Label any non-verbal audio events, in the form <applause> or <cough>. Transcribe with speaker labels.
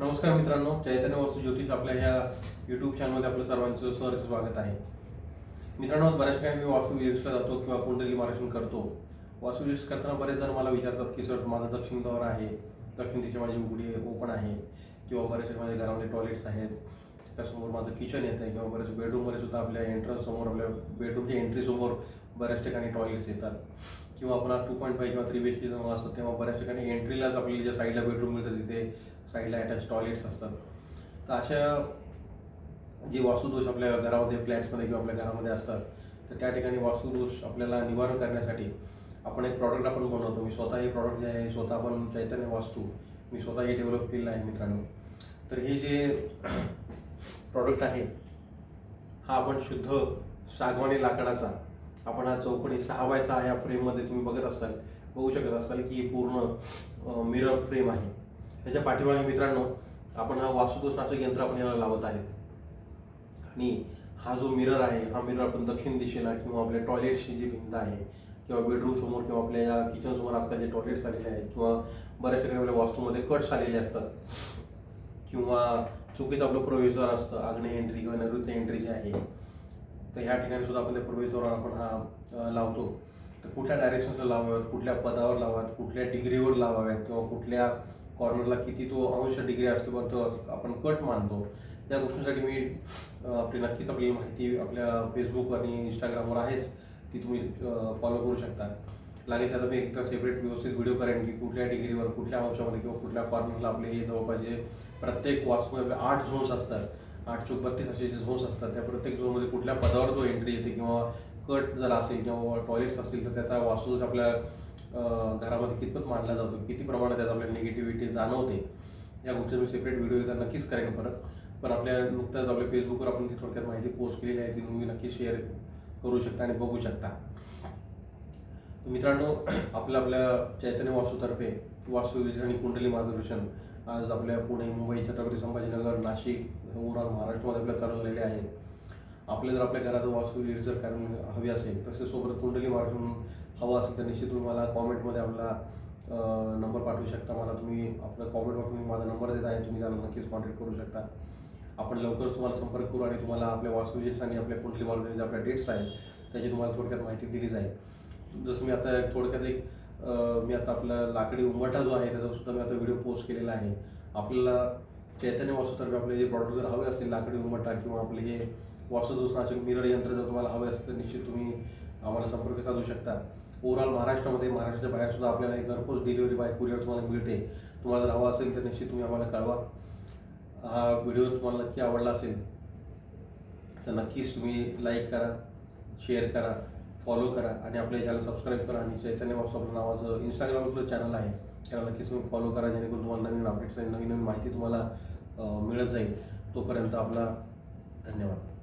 Speaker 1: नमस्कार मित्रांनो चैतन्य वस्तू ज्योतिष आपल्या ह्या यूट्यूब चॅनलमध्ये आपलं सर्वांचं सर स्वागत आहे. मित्रांनो बऱ्याच ठिकाणी मी वास्तू विजिट्सला जातो किंवा कुंडली मार्गदर्शन करतो. वास्तू विजिट्स करताना बरेच जण मला विचारतात की सर माझा दक्षिण द्वार आहे. दक्षिण दिशा माझी उघडी ओपन आहे किंवा बरेचसे माझ्या घरामध्ये टॉयलेट्स आहेत. त्यासमोर माझं किचन येतं आहे किंवा बरेच बेडरूममध्ये सुद्धा आपल्या एंट्रन्ससमोर आपल्या बेडरूमच्या एंट्रीसमोर बऱ्याच ठिकाणी टॉयलेट्स येतात. किंवा आपण टू पॉईंट फाईव्ह किंवा थ्री बी एच के जेव्हा असतं तेव्हा बऱ्याच ठिकाणी एंट्रीलाच आपल्याला ज्या साईडला बेडरूम मिळतं तिथे साईडला अटॅच टॉयलेट्स असतात. तर अशा जे वास्तुदोष आपल्या घरामध्ये फ्लॅट्समध्ये किंवा आपल्या घरामध्ये असतात तर त्या ठिकाणी वास्तुदोष आपल्याला निवारण करण्यासाठी आपण एक प्रॉडक्ट आपण बनवतो. मी स्वतः हे प्रॉडक्ट जे आहे स्वतः आपण चैतन्य वास्तू मी स्वतः हे डेव्हलप केलेलं आहे मित्रांनो. तर हे जे <clears throat> प्रॉडक्ट आहे हा आपण शुद्ध सागवानी लाकडाचा आपण हा चौकडी सहा बाय सहा या फ्रेममध्ये तुम्ही बघत असाल बघू शकत असाल की पूर्ण मिरर फ्रेम आहे. त्याच्या पाठीमागे मित्रांनो आपण हा वास्तुदोषणाचं यंत्र आपण याला लावत आहे. आणि हा जो मिरर आहे हा मिरर आपण दक्षिण दिशेला किंवा आपल्या टॉयलेटची जी भिंत आहे किंवा बेडरूमसमोर किंवा आपल्या या किचनसमोर आजकाल जे टॉयलेट्स आलेले आहेत किंवा बऱ्याच ठिकाणी आपल्या वास्तूमध्ये कट्स आलेले असतात. किंवा चुकीचं आपलं प्रवेशद्वार असतं आग्नेय एंट्री किंवा नैऋत्य एंट्री जी आहे तर ह्या ठिकाणी सुद्धा आपण त्या आपण हा लावतो तर कुठल्या डायरेक्शन्सला लावाव्यात कुठल्या पदावर लावाव्यात कुठल्या डिग्रीवर लावाव्यात किंवा कुठल्या कॉर्नरला किती तो अंश डिग्री असतो तो आपण कट मानतो त्या गोष्टींसाठी मी आपली नक्कीच आपली माहिती आपल्या फेसबुक आणि इंस्टाग्रामवर आहेच ती तुम्ही फॉलो करू शकता. लागेल आता मी एकदा सेपरेट व्यवस्थित व्हिडिओ करेन की कुठल्या डिग्रीवर कुठल्या अंशामध्ये किंवा कुठल्या कॉर्नरला आपले हे जवळपास जे प्रत्येक वास्तूमध्ये आपले आठ झोन्स असतात आठ चौक बत्तीस असे जे झोन्स असतात त्या प्रत्येक झोनमध्ये कुठल्या पदावर तो एंट्री येते किंवा कट जर असेल किंवा टॉयलेट्स असतील तर त्याचा वास्तू आपल्या घरामध्ये कितपत मांडला जातो? किती प्रमाणात त्यात आपल्याला निगेटिव्हिटी जाणवते? या गोष्टीचा मी सेपरेट व्हिडिओ येतात नक्कीच करेन परत. पण आपल्या नुकत्याच आपल्या फेसबुकवर आपण ती थोडक्यात माहिती पोस्ट केलेली आहे ती तुम्ही नक्की शेअर करू शकता आणि बघू शकता. मित्रांनो <clears throat> आपल्या आपल्या चैतन्य वासूतर्फे वासू आणि कुंडली मार्गदर्शन आज आपल्या पुणे मुंबई छत्रपती संभाजीनगर नाशिक ओव्हरऑल महाराष्ट्रामध्ये आपल्या चालवलेले आहेत. आपल्या जर आपल्या घराचं वास्तू विजिट जर करून हवी असेल तसेच सोबत कुंडली मार्गदर्शन हवं असेल तर निश्चित तुम्ही मला कॉमेंटमध्ये आपला नंबर पाठवू शकता. मला तुम्ही आपलं कॉमेंटवर तुम्ही माझा नंबर देत आहे तुम्ही त्याला नक्कीच कॉन्टॅक्ट करू शकता. आपण लवकरच तुम्हाला संपर्क करू आणि तुम्हाला आपल्या वास्तू डेट्स आणि आपल्या कुंडली मार्गदर्शन आपल्या डेट्स आहेत त्याची तुम्हाला थोडक्यात माहिती दिली जाईल जसं मी आता थोडक्यात एक मी आता आपला लाकडी उमटा जो आहे त्याचा सुद्धा मी आता व्हिडिओ पोस्ट केलेला आहे. आपल्याला चैतन्य वास्तूतर्फे आपले जे प्रॉडक्ट जर हवे असतील लाकडी उंबरठा किंवा आपले हे वास्तुदोषनाशक मिरर यंत्र जर तुम्हाला हवे असेल तर निश्चित तुम्ही आम्हाला संपर्क साधू शकता. ओव्हरऑल महाराष्ट्रामध्ये महाराष्ट्राच्या बाहेर सुद्धा आपल्याला एक घरपोच डिलिव्हरी बाय कुरिअर तुम्हाला मिळते. तुम्हाला जर हवा असेल तर निश्चित तुम्ही आम्हाला कळवा. हा व्हिडिओ तुम्हाला नक्की आवडला असेल तर नक्कीच तुम्ही लाईक करा शेअर करा. फॉलो करा आणि आपल्या चॅनल सबस्क्राईब करा. आणि चैतन्य वास्तव नावाचं इंस्टाग्रामचं चॅनल आहे. त्याला नक्कीच तुम्ही फॉलो करा जेणेकरून तुम्हाला नवीन अपडेट्स आणि नवीन नवीन माहिती तुम्हाला मिळत जाईल. तोपर्यंत आपला धन्यवाद.